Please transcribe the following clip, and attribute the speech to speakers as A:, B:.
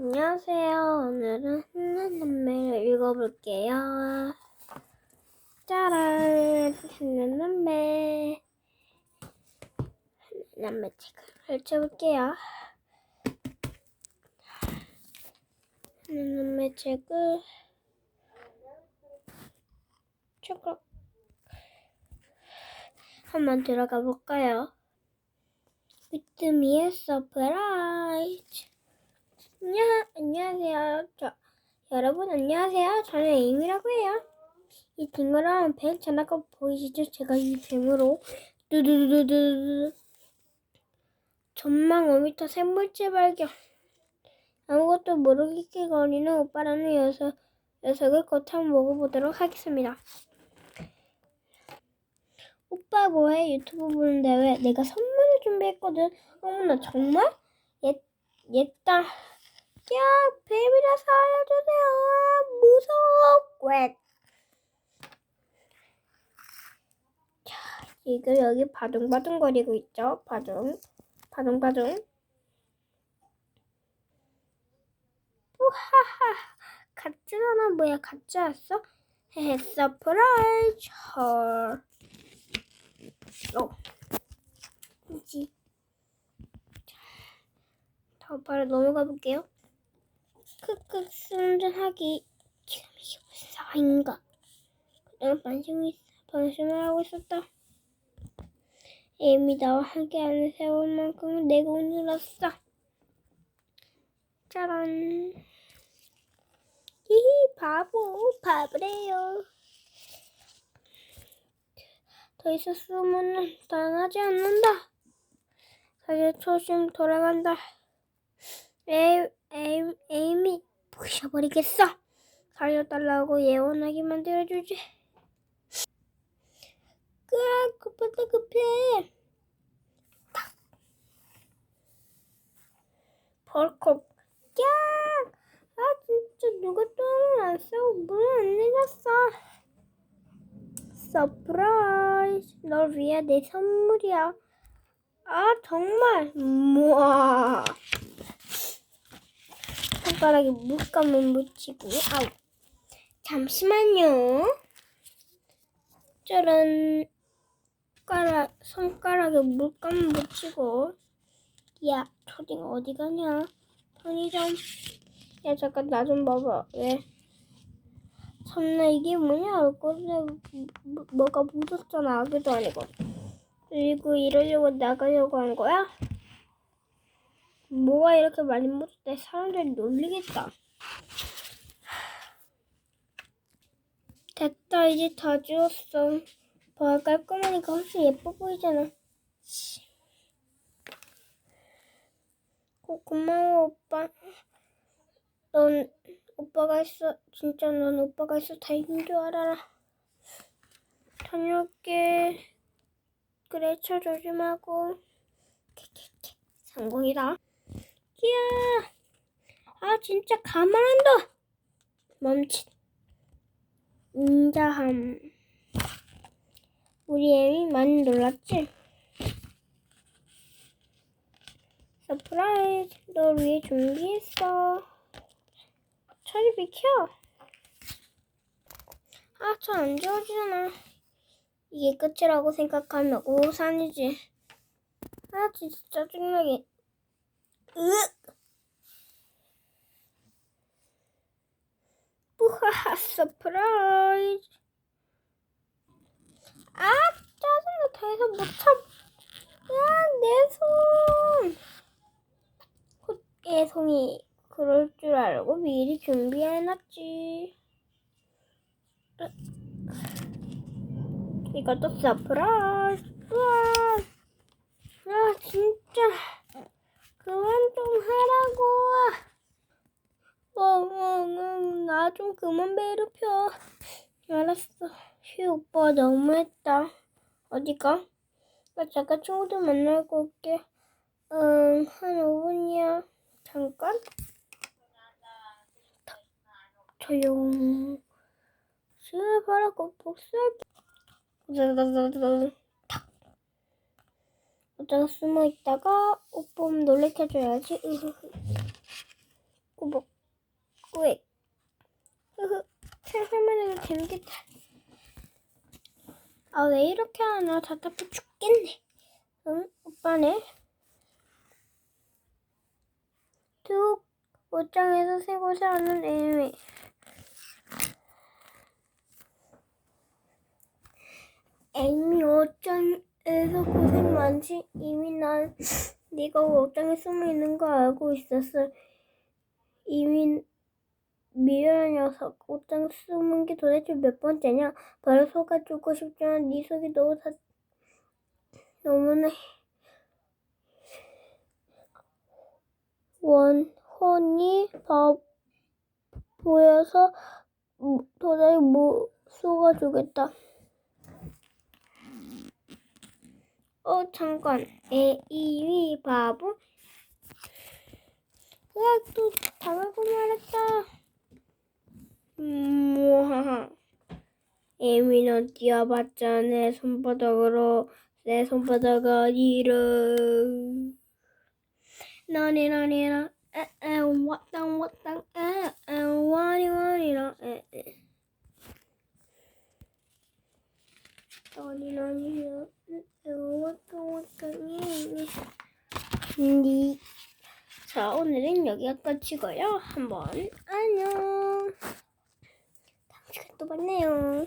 A: 안녕하세요. 오늘은 흔한 남매를 읽어볼게요. 짜란! 흔한 남매. 흔한 남매 책을 펼쳐볼게요. 흔한 남매 책을 책을 한번 들어가 볼까요? 위트미의 서프라이즈. 안녕, 안녕하세요. 저, 여러분, 안녕하세요. 저는 에임이라고 해요. 이 딩그랑 뱀 장난감 보이시죠? 제가 이 뱀으로 두두두두두 전망 5m 샘물질 발견 아무것도 모르게 거리는 오빠라는 녀석, 녀석을 곧 한번 먹어보도록 하겠습니다. 오빠 뭐해? 유튜브 보는데 왜? 내가 선물을 준비했거든. 어머나 정말? 옛, 옛다. 야, 뱀이라서 알려주세요. 아, 무서워. 꽥. 자, 지금 여기 바둥바둥거리고 있죠? 바둥. 바둥바둥. 우하하. 가짜잖아. 뭐야, 가짜였어? 헤헤, 서프라이즈. 헐. 어. 이지. 더 바로 넘어가 볼게요. 크크 순전하기 지금 이게 무슨 상황인가? 그동안 반성이 반성을 하고 있었다. 에임이 나와 함께하는 세월만큼은 내가 오늘었어. 짜란. 히히 바보 바보래요. 더 있었으면 당하지 않는다. 다시 초심 돌아간다. 에이, 에이, 에이미 부셔버리겠어. 살려달라고 예원하게 만들어주지. 끄악, 급하다 급해. 탁. 벌컥. 깍! 아 진짜 누가 똥을 안 싸고 물안 내렸어. 서프라이즈. 널 위해 내 선물이야. 아 정말. 우와. 손가락에 물감을 묻히고. 아우. 잠시만요. 짜란 손가락, 손가락에 물감을 묻히고. 야 초딩 어디 가냐? 편의점 야 잠깐 나 좀 봐봐. 왜? 참나 이게 뭐냐? 얼굴에 뭐- 뭐가 묻었잖아. 아기도 아니고. 그리고 이러려고 나가려고 한 거야? 뭐가 이렇게 많이 묻었대 사람들이 놀리겠다. 됐다 이제 다 지웠어. 봐 깔끔하니까 훨씬 예뻐 보이잖아. 씨. 고, 고마워 오빠. 넌 오빠가 있어 진짜 넌 오빠가 있어 다행인 줄 알아라. 다녀올게. 그래 차 조심하고. 성공이다. 이야, 아 진짜 가만한다. 멈칫. 인자함. 우리 애미 많이 놀랐지? 서프라이즈, 너 위해 준비했어. 저리 비켜. 아, 저 안 지워지잖아. 이게 끝이라고 생각하면 오산이지. 아, 진짜 짜증나게. 으! 우하하 서프라이즈. 아 짜증나. 더 이상 못참 아내손. 애송이 그럴 줄 알고 미리 준비해놨지. 으. 이것도 서프라이즈. 우와. 아 진짜 하라고. 어, 어, 나좀 그만 괴롭혀. 알았어. 휴, 오빠 너무했다. 어디가? 나 잠깐 친구들 만나고 올게. 음, 한 5분이야. 잠깐? 조용. 수업하라고 복수할게. 모자가 숨어 있다가 옷봄 놀래켜줘야지. 꾸벅. 꾸액. 흐흐. 설명해도 재밌겠다. 아, 왜 이렇게 하나? 답답해 죽겠네. 응, 오빠네. 쭉 옷장에서 새 곳에 하는 애매. 에이미 옷장 에서 고생 많지? 이미 난 네가 옷장에 숨어 있는 거 알고 있었어. 이미 미련한 녀석, 옷장 숨은 게 도대체 몇 번째냐? 바로 속아주고 싶지만 네 속이 너무 다 너무나 원혼이 바 보여서 음, 도저히 못 속아주겠다. 어 잠깐, 에 이위 바보. 으악 또 당하고 말았다. 음, 무하하. 에미는 뛰어봤자 내 손바닥으로 내 손바닥 아니라 나니나니나 에에 왔당 왔당 에에 와니 와니라 에에 나니나니나 에에 왔당 왔당 에에 니 자, 오늘은 여기까지고요. 한번 안녕. 다음 시간에 또 만나요.